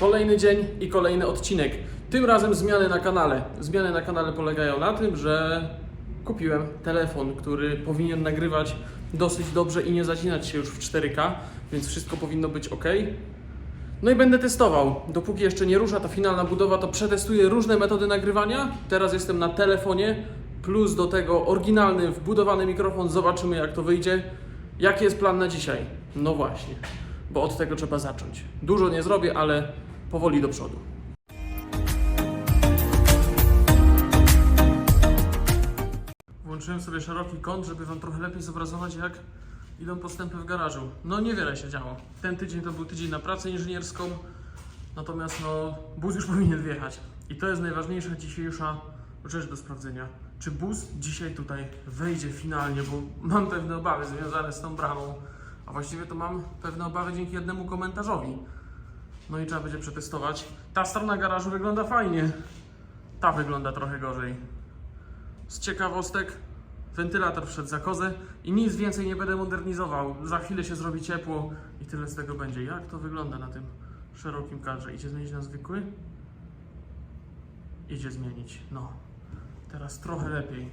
Kolejny dzień i kolejny odcinek. Tym razem zmiany na kanale. Zmiany na kanale polegają na tym, że kupiłem telefon, który powinien nagrywać dosyć dobrze i nie zacinać się już w 4K, więc wszystko powinno być ok. No i będę testował. Dopóki jeszcze nie rusza ta finalna budowa, to przetestuję różne metody nagrywania. Teraz jestem na telefonie, plus do tego oryginalny, wbudowany mikrofon. Zobaczymy, jak to wyjdzie. Jaki jest plan na dzisiaj? No właśnie, bo od tego trzeba zacząć. Dużo nie zrobię, ale powoli do przodu. Włączyłem sobie szeroki kąt, żeby Wam trochę lepiej zobrazować, jak idą postępy w garażu. No niewiele się działo. Ten tydzień to był tydzień na pracę inżynierską, natomiast no, bus już powinien wjechać. I to jest najważniejsza dzisiejsza rzecz do sprawdzenia. Czy bus dzisiaj tutaj wejdzie finalnie, bo mam pewne obawy związane z tą bramą. A właściwie to mam pewne obawy dzięki jednemu komentarzowi. No i trzeba będzie przetestować. Ta strona garażu wygląda fajnie. Ta wygląda trochę gorzej. Z ciekawostek wentylator wszedł za kozę i nic więcej nie będę modernizował. Za chwilę się zrobi ciepło i tyle z tego będzie. Jak to wygląda na tym szerokim kadrze? Idzie zmienić na zwykły? Idzie zmienić. No. Teraz trochę lepiej.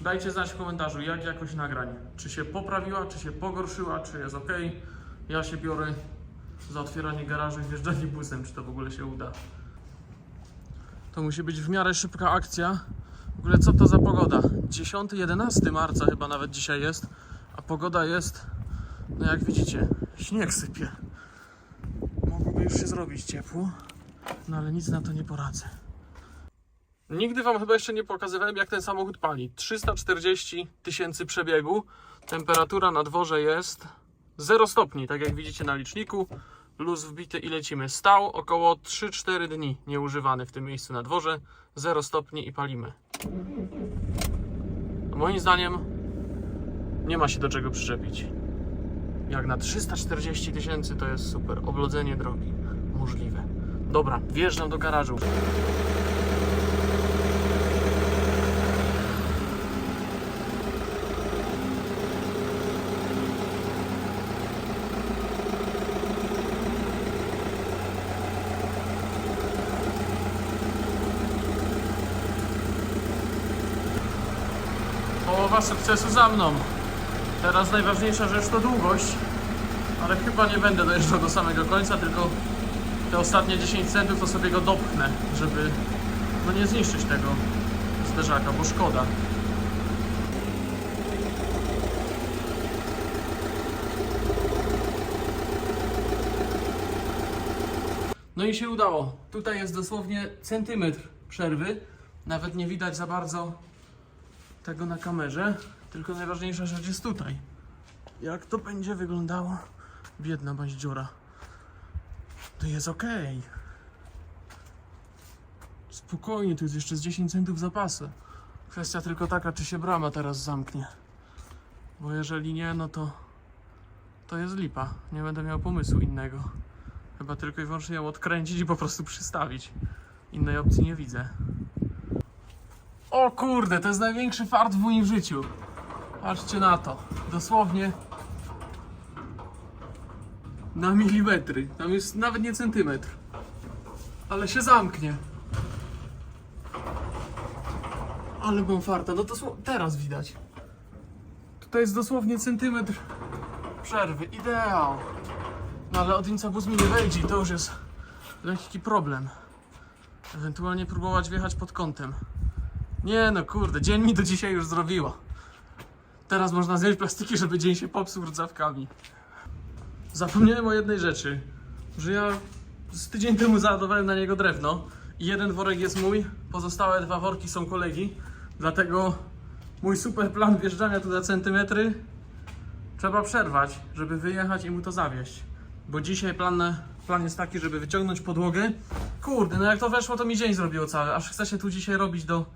Dajcie znać w komentarzu, jak jakość nagrań. Czy się poprawiła, czy się pogorszyła, czy jest ok. Ja się biorę za otwieranie garażu i wjeżdżanie busem, czy to w ogóle się uda. To musi być w miarę szybka akcja. W ogóle co to za pogoda? 10-11 marca chyba nawet dzisiaj jest, a pogoda jest, no jak widzicie, śnieg sypie. Mogłoby już się zrobić ciepło, no ale nic na to nie poradzę. Nigdy Wam chyba jeszcze nie pokazywałem, jak ten samochód pali. 340 tysięcy przebiegu. Temperatura na dworze jest 0 stopni, tak jak widzicie na liczniku. Luz wbity i lecimy. Stał około 3-4 dni nieużywany w tym miejscu na dworze. 0 stopni i palimy. Moim zdaniem nie ma się do czego przyczepić. Jak na 340 tysięcy to jest super. Oblodzenie drogi. Możliwe. Dobra, wjeżdżam do garażu. Sukcesu za mną. Teraz najważniejsza rzecz to długość, ale chyba nie będę dojeżdżał do samego końca, tylko te ostatnie 10 centów to sobie go dopchnę, żeby no nie zniszczyć tego zderzaka, bo szkoda. No i się udało. Tutaj jest dosłownie centymetr przerwy. Nawet nie widać za bardzo tego na kamerze, tylko najważniejsza rzecz jest tutaj. Jak to będzie wyglądało? Biedna bądź dziura. To jest ok. Spokojnie, tu jest jeszcze z 10 centów zapasy. Kwestia tylko taka, czy się brama teraz zamknie. Bo jeżeli nie, no to to jest lipa. Nie będę miał pomysłu innego. Chyba tylko i wyłącznie ją odkręcić i po prostu przystawić. Innej opcji nie widzę. O kurde, to jest największy fart w moim życiu. Patrzcie na to. Dosłownie na milimetry. Tam jest nawet nie centymetr. Ale się zamknie. Ale mam farta. No to teraz widać. Tutaj jest dosłownie centymetr przerwy. Ideał. No ale od Inca bus mi nie wejdzie i to już jest lekki problem. Ewentualnie próbować wjechać pod kątem. Nie no kurde, dzień mi to dzisiaj już zrobiło. Teraz można zjeść plastiki, żeby dzień się popsuł rdzawkami. Zapomniałem o jednej rzeczy, że ja z tydzień temu załadowałem na niego drewno i jeden worek jest mój, pozostałe dwa worki są kolegi, dlatego mój super plan wjeżdżania tu na centymetry trzeba przerwać, żeby wyjechać i mu to zawieść. Bo dzisiaj plan, plan jest taki, żeby wyciągnąć podłogę. Kurde, no jak to weszło, to mi dzień zrobiło cały. Aż chcę się tu dzisiaj robić do,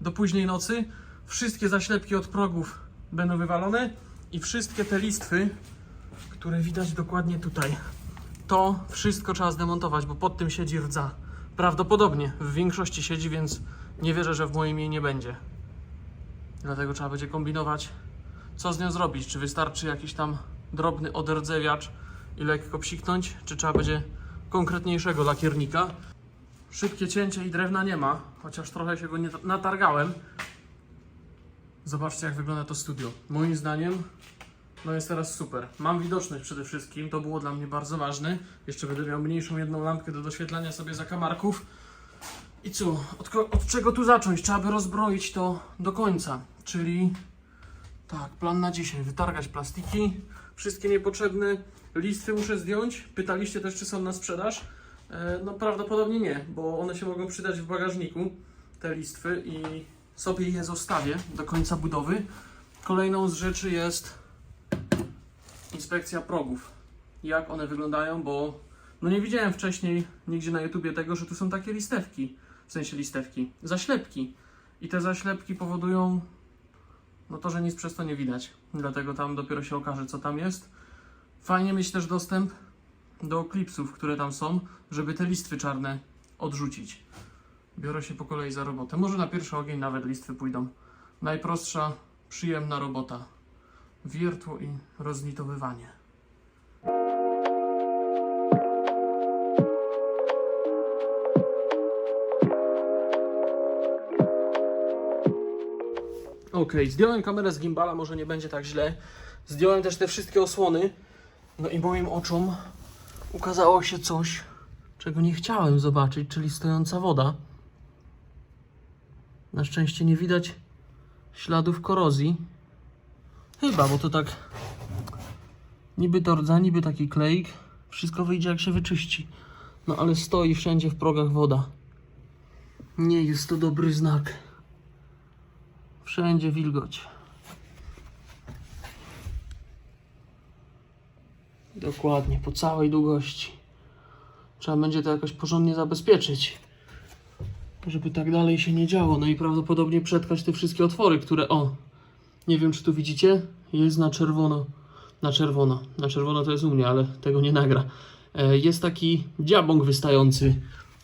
do późnej nocy. Wszystkie zaślepki od progów będą wywalone i wszystkie te listwy, które widać dokładnie tutaj. To wszystko trzeba zdemontować, bo pod tym siedzi rdza. Prawdopodobnie w większości siedzi, więc nie wierzę, że w moim jej nie będzie. Dlatego trzeba będzie kombinować, co z nią zrobić. Czy wystarczy jakiś tam drobny oderdzewiacz i lekko psiknąć, czy trzeba będzie konkretniejszego lakiernika. Szybkie cięcie i drewna nie ma, chociaż trochę się go nie natargałem. Zobaczcie, jak wygląda to studio. Moim zdaniem, no jest teraz super. Mam widoczność przede wszystkim, to było dla mnie bardzo ważne. Jeszcze będę miał mniejszą jedną lampkę do doświetlania sobie zakamarków. I co? Od, od czego tu zacząć? Trzeba by rozbroić to do końca. Czyli tak, plan na dzisiaj. Wytargać plastiki, wszystkie niepotrzebne listwy muszę zdjąć. Pytaliście też, czy są na sprzedaż. E, no prawdopodobnie nie, bo one się mogą przydać w bagażniku, te listwy i sobie je zostawię do końca budowy. Kolejną z rzeczy jest inspekcja progów. Jak one wyglądają, bo no nie widziałem wcześniej nigdzie na YouTubie tego, że tu są takie listewki, w sensie listewki, zaślepki. I te zaślepki powodują no to, że nic przez to nie widać. Dlatego tam dopiero się okaże, co tam jest. Fajnie mieć też dostęp do klipsów, które tam są, żeby te listwy czarne odrzucić. Biorę się po kolei za robotę. Może na pierwszy ogień nawet listwy pójdą. Najprostsza, przyjemna robota. Wiertło i roznitowywanie. Ok, zdjąłem kamerę z gimbala, może nie będzie tak źle. Zdjąłem też te wszystkie osłony. No i moim oczom ukazało się coś, czego nie chciałem zobaczyć, czyli stojąca woda. Na szczęście nie widać śladów korozji. Chyba, bo to tak niby to rdza, niby taki kleik. Wszystko wyjdzie jak się wyczyści. No ale stoi wszędzie w progach woda. Nie jest to dobry znak. Wszędzie wilgoć. Dokładnie, po całej długości. Trzeba będzie to jakoś porządnie zabezpieczyć, żeby tak dalej się nie działo. No i prawdopodobnie przetkać te wszystkie otwory, które o, nie wiem czy tu widzicie, jest na czerwono. Na czerwono. Na czerwono to jest u mnie, ale tego nie nagra. E, Jest taki dziabąg wystający.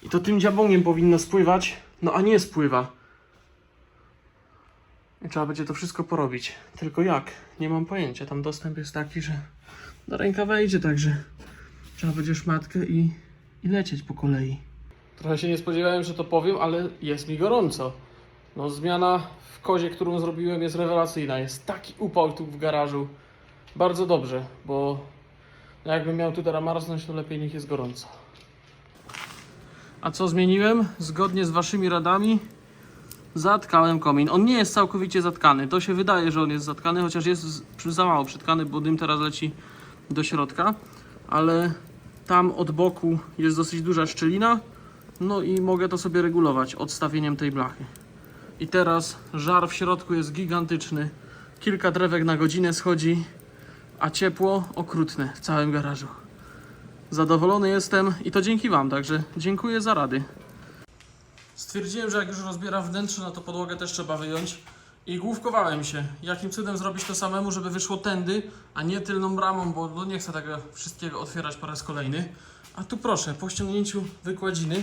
I to tym dziabągiem powinno spływać, no a nie spływa. I trzeba będzie to wszystko porobić. Tylko jak? Nie mam pojęcia. Tam dostęp jest taki, że do ręka wejdzie, także trzeba będzie szmatkę i, i lecieć po kolei. Trochę się nie spodziewałem, że to powiem, ale jest mi gorąco. No zmiana w kozie, którą zrobiłem jest rewelacyjna. Jest taki upał tu w garażu. Bardzo dobrze, bo jakbym miał tu teraz marznąć, to lepiej niech jest gorąco. A co zmieniłem? Zgodnie z waszymi radami Zatkałem komin. On nie jest całkowicie zatkany. To się wydaje, że on jest zatkany, chociaż jest za mało przytkany, bo dym teraz leci do środka. Ale tam od boku jest dosyć duża szczelina. No i mogę to sobie regulować odstawieniem tej blachy. I teraz żar w środku jest gigantyczny. Kilka drewek na godzinę schodzi, a ciepło okrutne w całym garażu. Zadowolony jestem i to dzięki Wam, także dziękuję za rady. Stwierdziłem, że jak już rozbieram wnętrze, no to podłogę też trzeba wyjąć. I główkowałem się, jakim cudem zrobić to samemu, żeby wyszło tędy, a nie tylną bramą, bo no nie chcę tego wszystkiego otwierać po raz kolejny. A tu proszę, po ściągnięciu wykładziny,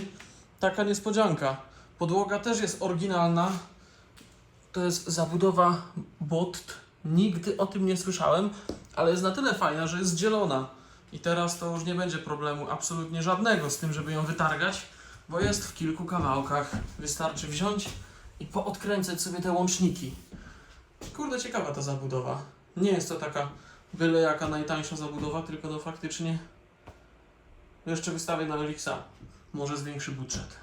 taka niespodzianka. Podłoga też jest oryginalna. To jest zabudowa BOT. Nigdy o tym nie słyszałem, ale jest na tyle fajna, że jest zielona. I teraz to już nie będzie problemu absolutnie żadnego z tym, żeby ją wytargać bo jest w kilku kawałkach. Wystarczy wziąć i poodkręcać sobie te łączniki. Kurde, ciekawa ta zabudowa. Nie jest to taka byle jaka najtańsza zabudowa, tylko no faktycznie jeszcze wystawię na Elixa. Może zwiększy budżet.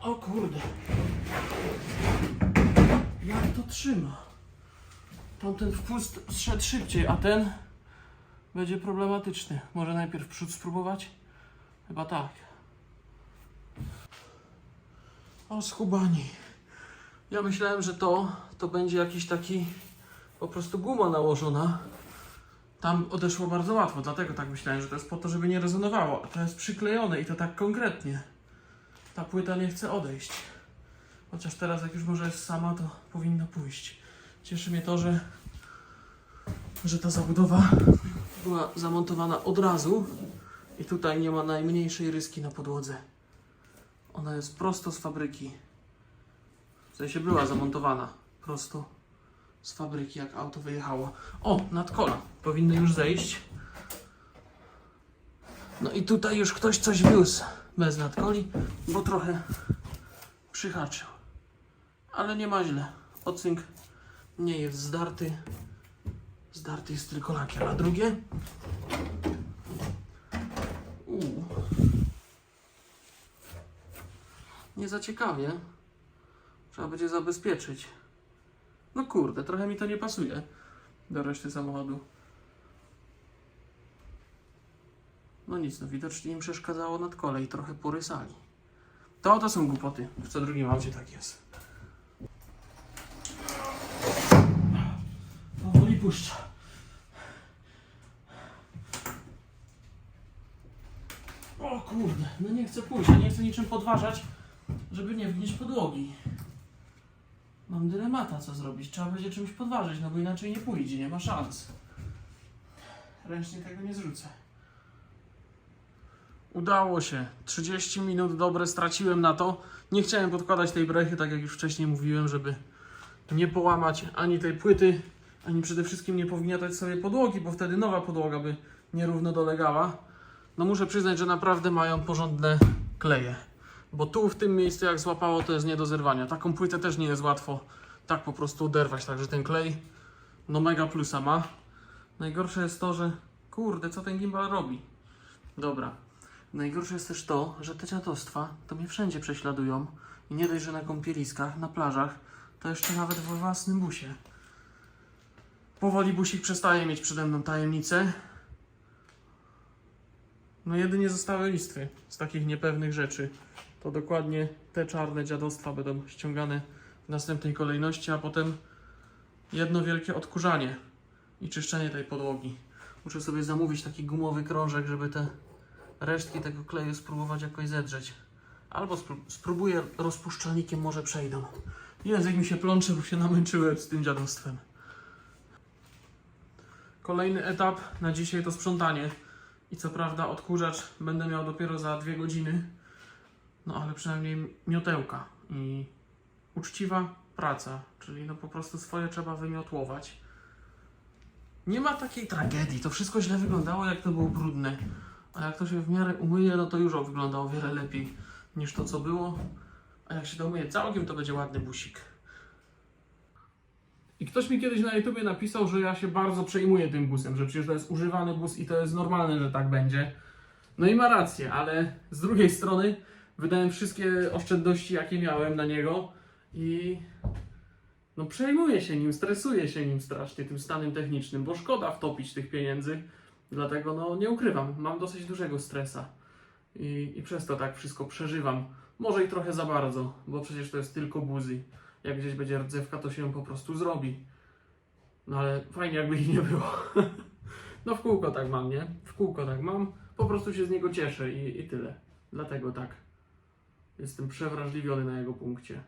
O kurde. Jak to trzyma? Tamten wpust zszedł szybciej, a ten będzie problematyczny. Może najpierw przód spróbować? Chyba tak. O schubani. Ja myślałem, że to, to będzie jakiś taki po prostu guma nałożona. Tam odeszło bardzo łatwo, dlatego tak myślałem, że to jest po to, żeby nie rezonowało. A to jest przyklejone i to tak konkretnie ta płyta nie chce odejść. Chociaż teraz, jak już może jest sama, to powinna pójść. Cieszy mnie to, że, że ta zabudowa była zamontowana od razu i tutaj nie ma najmniejszej ryski na podłodze. Ona jest prosto z fabryki. W sensie była zamontowana prosto z fabryki, jak auto wyjechało. O, nadkola. Powinny już zejść. No i tutaj już ktoś coś wiózł bez nadkoli, bo trochę przyhaczył. Ale nie ma źle. Ocynk nie jest zdarty. Zdarty jest tylko lakier. A drugie? Uuu. Nie za ciekawie. Trzeba będzie zabezpieczyć. No kurde, trochę mi to nie pasuje do reszty samochodu. No nic, no widocznie im przeszkadzało nad kolej, trochę porysali. To to są głupoty. W co drugim aucie tak jest. Powoli puszcza. O kurde, no nie chcę pójść, nie chcę niczym podważać, żeby nie wgnieść podłogi. Mam dylemata, co zrobić. Trzeba będzie czymś podważyć, no bo inaczej nie pójdzie, nie ma szans. Ręcznie tego nie zrzucę. Udało się. 30 minut dobre straciłem na to. Nie chciałem podkładać tej brechy, tak jak już wcześniej mówiłem, żeby nie połamać ani tej płyty, ani przede wszystkim nie powgniatać sobie podłogi, bo wtedy nowa podłoga by nierówno dolegała. No muszę przyznać, że naprawdę mają porządne kleje. Bo tu w tym miejscu jak złapało to jest nie do zerwania. Taką płytę też nie jest łatwo tak po prostu oderwać, także ten klej no mega plusa ma. Najgorsze jest to, że kurde, co ten gimbal robi? Dobra. Najgorsze jest też to, że te dziadostwa to mnie wszędzie prześladują. I nie dość, że na kąpieliskach, na plażach, to jeszcze nawet we własnym busie. Powoli busik przestaje mieć przede mną tajemnicę. No jedynie zostały listwy z takich niepewnych rzeczy. To dokładnie te czarne dziadostwa będą ściągane w następnej kolejności, a potem jedno wielkie odkurzanie i czyszczenie tej podłogi. Muszę sobie zamówić taki gumowy krążek, żeby te resztki tego kleju spróbować jakoś zedrzeć. Albo spró- spróbuję rozpuszczalnikiem, może przejdą. Język mi się plącze, bo się namęczyłem z tym dziadostwem. Kolejny etap na dzisiaj to sprzątanie. I co prawda odkurzacz będę miał dopiero za dwie godziny. No ale przynajmniej miotełka i uczciwa praca, czyli no po prostu swoje trzeba wymiotłować. Nie ma takiej tragedii, to wszystko źle wyglądało jak to było brudne. A jak to się w miarę umyje, no to już wygląda o wiele lepiej niż to co było. A jak się to umyje całkiem, to będzie ładny busik. Ktoś mi kiedyś na YouTubie napisał, że ja się bardzo przejmuję tym busem, że przecież to jest używany bus i to jest normalne, że tak będzie. No i ma rację, ale z drugiej strony wydałem wszystkie oszczędności, jakie miałem na niego i no przejmuję się nim, stresuję się nim strasznie, tym stanem technicznym, bo szkoda wtopić tych pieniędzy, dlatego no nie ukrywam, mam dosyć dużego stresa i, i przez to tak wszystko przeżywam. Może i trochę za bardzo, bo przecież to jest tylko buzy. Jak gdzieś będzie rdzewka, to się ją po prostu zrobi. No ale fajnie jakby ich nie było. No w kółko tak mam, nie? W kółko tak mam. Po prostu się z niego cieszę i, i tyle. Dlatego tak. Jestem przewrażliwiony na jego punkcie.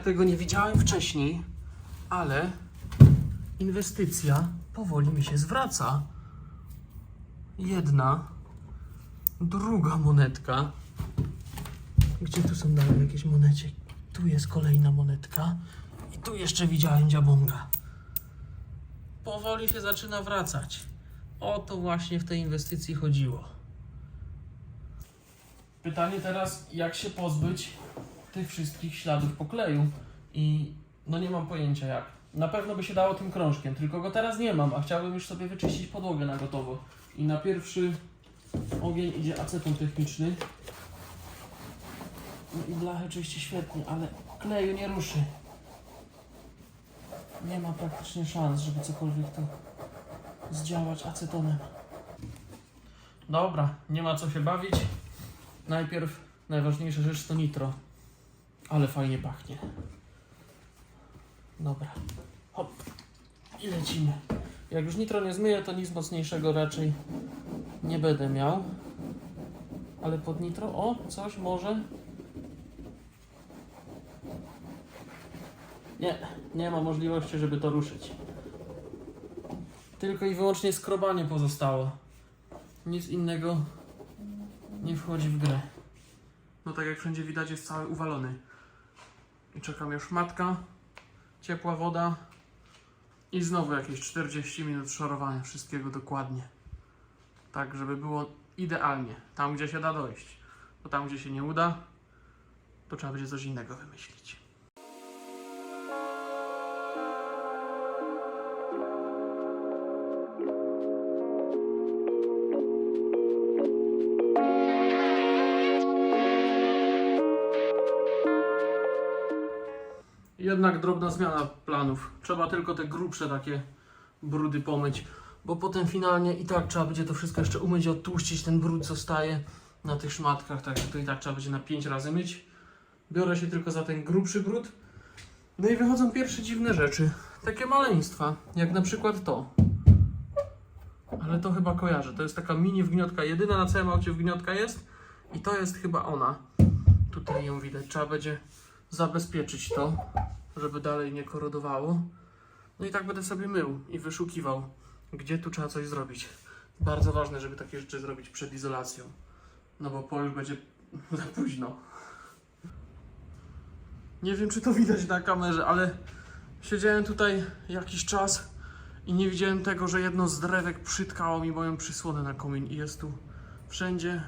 Tego nie widziałem wcześniej, ale inwestycja powoli mi się zwraca. Jedna, druga monetka. Gdzie tu są dalej jakieś monecie? Tu jest kolejna monetka i tu jeszcze widziałem dziabonga. Powoli się zaczyna wracać. O to właśnie w tej inwestycji chodziło. Pytanie teraz, jak się pozbyć tych wszystkich śladów pokleju i no nie mam pojęcia jak. Na pewno by się dało tym krążkiem, tylko go teraz nie mam, a chciałbym już sobie wyczyścić podłogę na gotowo. I na pierwszy ogień idzie aceton techniczny. No i blachę czyści świetnie, ale kleju nie ruszy. Nie ma praktycznie szans, żeby cokolwiek to zdziałać acetonem. Dobra, nie ma co się bawić. Najpierw najważniejsza rzecz to nitro. Ale fajnie pachnie. Dobra. Hop. I lecimy. Jak już nitro nie zmyję, to nic mocniejszego raczej nie będę miał. Ale pod nitro, o, coś może. Nie, nie ma możliwości, żeby to ruszyć. Tylko i wyłącznie skrobanie pozostało. Nic innego nie wchodzi w grę. No tak jak wszędzie widać jest cały uwalony. I czeka mnie szmatka, ciepła woda i znowu jakieś 40 minut szorowania wszystkiego dokładnie. Tak, żeby było idealnie, tam gdzie się da dojść. Bo tam gdzie się nie uda, to trzeba będzie coś innego wymyślić. Jednak drobna zmiana planów. Trzeba tylko te grubsze takie brudy pomyć, bo potem finalnie i tak trzeba będzie to wszystko jeszcze umyć, odtłuścić ten brud zostaje na tych szmatkach, także to i tak trzeba będzie na 5 razy myć. Biorę się tylko za ten grubszy brud. No i wychodzą pierwsze dziwne rzeczy. Takie maleństwa, jak na przykład to. Ale to chyba kojarzę. To jest taka mini wgniotka, jedyna na całym aucie wgniotka jest. I to jest chyba ona. Tutaj ją widać. Trzeba będzie zabezpieczyć to, żeby dalej nie korodowało. No i tak będę sobie mył i wyszukiwał, gdzie tu trzeba coś zrobić. Bardzo ważne, żeby takie rzeczy zrobić przed izolacją. No bo po już będzie za późno. Nie wiem, czy to widać na kamerze, ale siedziałem tutaj jakiś czas i nie widziałem tego, że jedno z drewek przytkało mi moją przysłonę na komin i jest tu wszędzie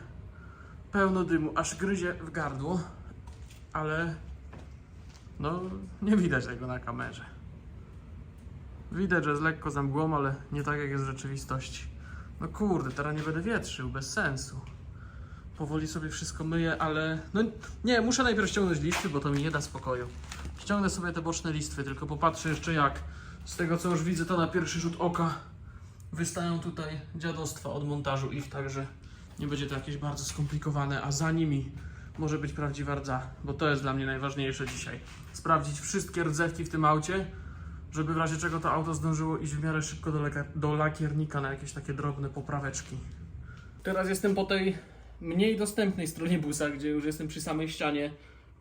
pełno dymu, aż gryzie w gardło, ale no nie widać tego na kamerze. Widać, że jest lekko za mgłą, ale nie tak jak jest w rzeczywistości. No kurde, teraz nie będę wietrzył, bez sensu. Powoli sobie wszystko myję, ale no nie, muszę najpierw ściągnąć listwy, bo to mi nie da spokoju. Ściągnę sobie te boczne listwy, tylko popatrzę jeszcze jak. Z tego co już widzę, to na pierwszy rzut oka wystają tutaj dziadostwa od montażu ich, także nie będzie to jakieś bardzo skomplikowane, a za nimi może być prawdziwa rdza, bo to jest dla mnie najważniejsze dzisiaj. Sprawdzić wszystkie rdzewki w tym aucie, żeby w razie czego to auto zdążyło iść w miarę szybko do, do lakiernika na jakieś takie drobne popraweczki. Teraz jestem po tej mniej dostępnej stronie busa, gdzie już jestem przy samej ścianie.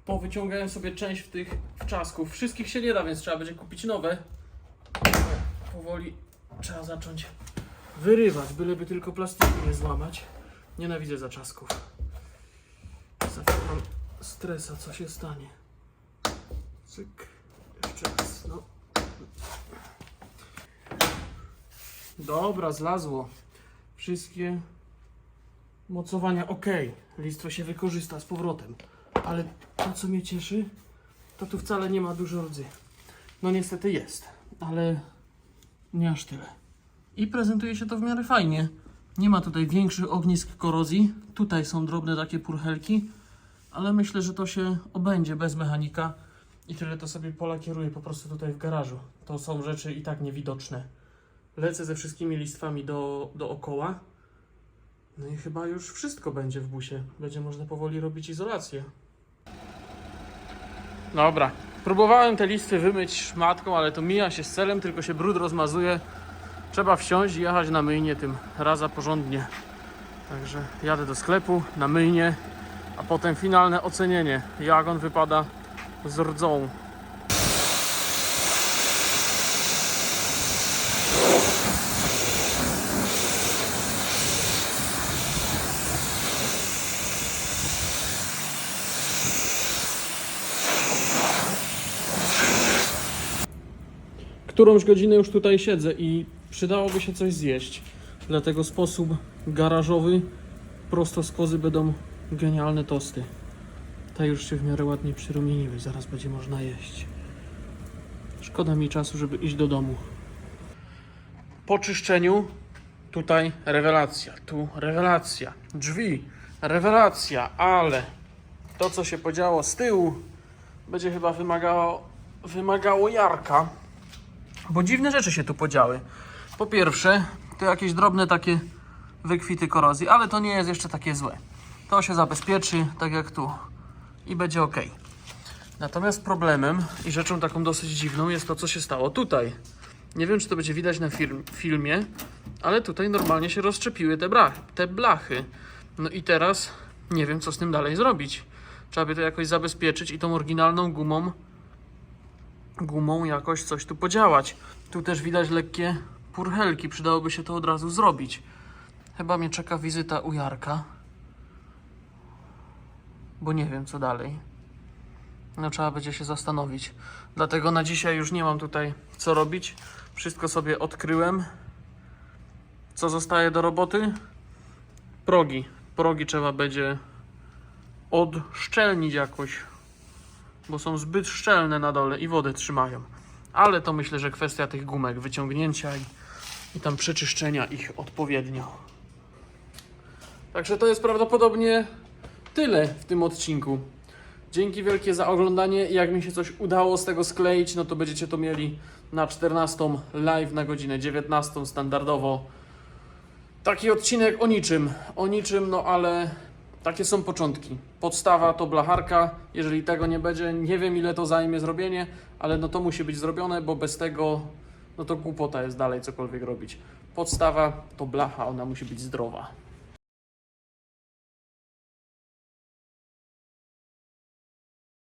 Powyciągałem sobie część w tych wczasków. Wszystkich się nie da, więc trzeba będzie kupić nowe. Powoli trzeba zacząć wyrywać, byleby tylko plastiku nie złamać. Nienawidzę zaczasków. Stresa, co się stanie. Cyk. Jeszcze raz, no. Dobra, zlazło. Wszystkie mocowania ok. Listwo się wykorzysta z powrotem. Ale to, co mnie cieszy, to tu wcale nie ma dużo rdzy. No niestety jest, ale nie aż tyle. I prezentuje się to w miarę fajnie. Nie ma tutaj większych ognisk korozji. Tutaj są drobne takie purchelki, ale myślę, że to się obędzie bez mechanika i tyle to sobie polakieruję po prostu tutaj w garażu. To są rzeczy i tak niewidoczne. Lecę ze wszystkimi listwami do, dookoła. No i chyba już wszystko będzie w busie. Będzie można powoli robić izolację. Dobra. Próbowałem te listwy wymyć szmatką, ale to mija się z celem, tylko się brud rozmazuje. Trzeba wsiąść i jechać na myjnie tym raza porządnie. Także jadę do sklepu na myjnie, a potem finalne ocenienie, jak on wypada z rdzą. Którąś godzinę już tutaj siedzę i przydałoby się coś zjeść. Dlatego sposób garażowy, prosto z kozy będą genialne tosty. Te już się w miarę ładnie przyrumieniły, zaraz będzie można jeść. Szkoda mi czasu, żeby iść do domu. Po czyszczeniu tutaj rewelacja, tu rewelacja, drzwi, rewelacja, ale to, co się podziało z tyłu, będzie chyba wymagało, wymagało jarka. Bo dziwne rzeczy się tu podziały. Po pierwsze, to jakieś drobne takie wykwity korozji, ale to nie jest jeszcze takie złe. To się zabezpieczy, tak jak tu. I będzie ok. Natomiast problemem i rzeczą taką dosyć dziwną jest to, co się stało tutaj. Nie wiem, czy to będzie widać na film, filmie, ale tutaj normalnie się rozszczepiły te, brach, te blachy. No i teraz nie wiem, co z tym dalej zrobić. Trzeba by to jakoś zabezpieczyć i tą oryginalną gumą gumą jakoś coś tu podziałać. Tu też widać lekkie purchelki, przydałoby się to od razu zrobić. Chyba mnie czeka wizyta u Jarka. Bo nie wiem co dalej. No trzeba będzie się zastanowić. Dlatego na dzisiaj już nie mam tutaj co robić. Wszystko sobie odkryłem. Co zostaje do roboty? Progi. Progi trzeba będzie odszczelnić jakoś bo są zbyt szczelne na dole i wodę trzymają. Ale to myślę, że kwestia tych gumek, wyciągnięcia i, i tam przeczyszczenia ich odpowiednio. Także to jest prawdopodobnie tyle w tym odcinku. Dzięki wielkie za oglądanie. Jak mi się coś udało z tego skleić, no to będziecie to mieli na 14 live na godzinę 19 standardowo. Taki odcinek o niczym, o niczym, no ale takie są początki. Podstawa to blacharka. Jeżeli tego nie będzie, nie wiem ile to zajmie zrobienie, ale no to musi być zrobione, bo bez tego no to głupota jest dalej cokolwiek robić. Podstawa to blacha, ona musi być zdrowa.